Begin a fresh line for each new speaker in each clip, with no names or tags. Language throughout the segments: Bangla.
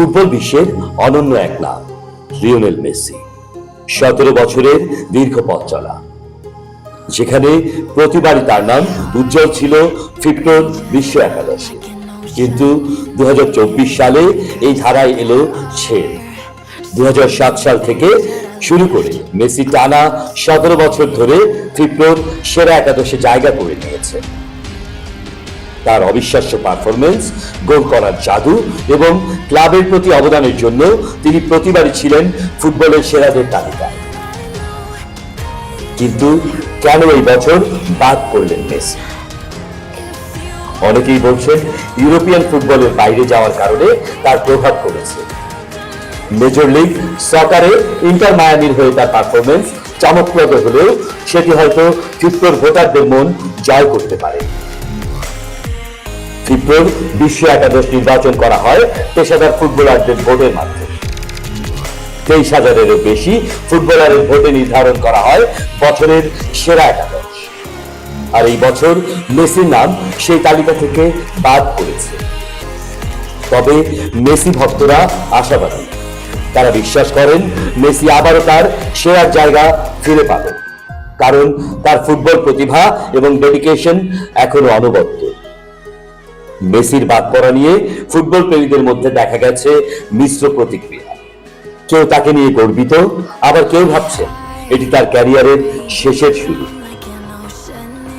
ফুটবল বিশ্বের অনন্য এক নাম, লিওনেল মেসি। সতেরো বছরের দীর্ঘ পথ চলা। যেখানে প্রতিবারই তার নাম উজ্জ্বল ছিল ফিফটোর বিশ্ব একাদশে। কিন্তু দু হাজার চব্বিশ সালে এই ধারায় এলো ছেড়। দু সাল থেকে শুরু করে মেসি টানা সতেরো বছর ধরে ফিফটোর সেরা একাদশে জায়গা করে নিয়েছে। তার অবিশ্বাস্য পারফরমেন্স গোল করার জাদু এবং ক্লাবের প্রতি অবদানের জন্য তিনি প্রতিবারই ছিলেন ফুটবলের সেরাদের তালিকায়। কিন্তু কেন এই বছর বাদ করলেন মেসি? অনেকেই বলছেন ইউরোপিয়ান ফুটবলের বাইরে যাওয়ার কারণে তার প্রভাব কমেছে মেজর লিগ সকারে ইন্টার মায়ামির হয়ে তার পারফরমেন্স চমকপ্রদ হলেও সেটি হয়তো ফিফটোর ভোটারদের মন জয় করতে পারে ফিফটোর বিশ্ব একাদশ নির্বাচন করা হয়, পেশাদার ফুটবলারদের ভোটের মাধ্যমে। তেইশ হাজারেরও বেশি ফুটবলারের ভোটে নির্ধারণ করা হয় বছরের সেরা একাদশ। আর এই বছর মেসির নাম সেই তালিকা থেকে বাদ পড়েছে। তবে মেসি ভক্তরা আশাবাদী। তারা বিশ্বাস করেন, মেসি আবারও তার সেরার জায়গা ফিরে পাবে কারণ তার ফুটবল প্রতিভা এবং ডেডিকেশন এখনও অনবদ্য। মেসির বাদ পড়া নিয়ে ফুটবল প্রেমীদের মধ্যে দেখা গেছে মিশ্র প্রতিক্রিয়া। কেউ তাকে নিয়ে গর্বিত, আবার কেউ ভাবছেন এটি তার ক্যারিয়ারের শেষের শুরু।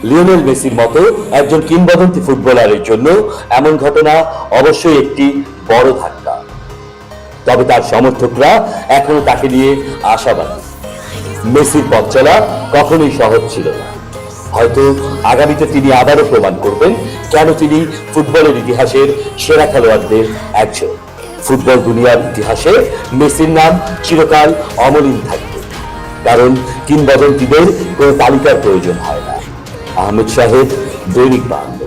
লিওনেল মেসির মতো একজন কিংবদন্তি ফুটবলারের জন্য এমন ঘটনা অবশ্যই একটি বড় ধাক্কা। তবে তার সমর্থকরা এখনও তাকে নিয়ে আশাবাদী। মেসির পথ চলা কখনোই সহজ ছিল না। হয়তো আগামীতে তিনি আবারও প্রমাণ করবেন কেন তিনি ফুটবলের ইতিহাসের সেরা খেলোয়াড়দের একজন। ফুটবল দুনিয়ার ইতিহাসে মেসির নাম চিরকাল অমলিন থাকবে, কারণ কিংবদন্তিদের কোনো তালিকার প্রয়োজন হয় না। আহমেদ সাহেব, দৈনিক বাংলা।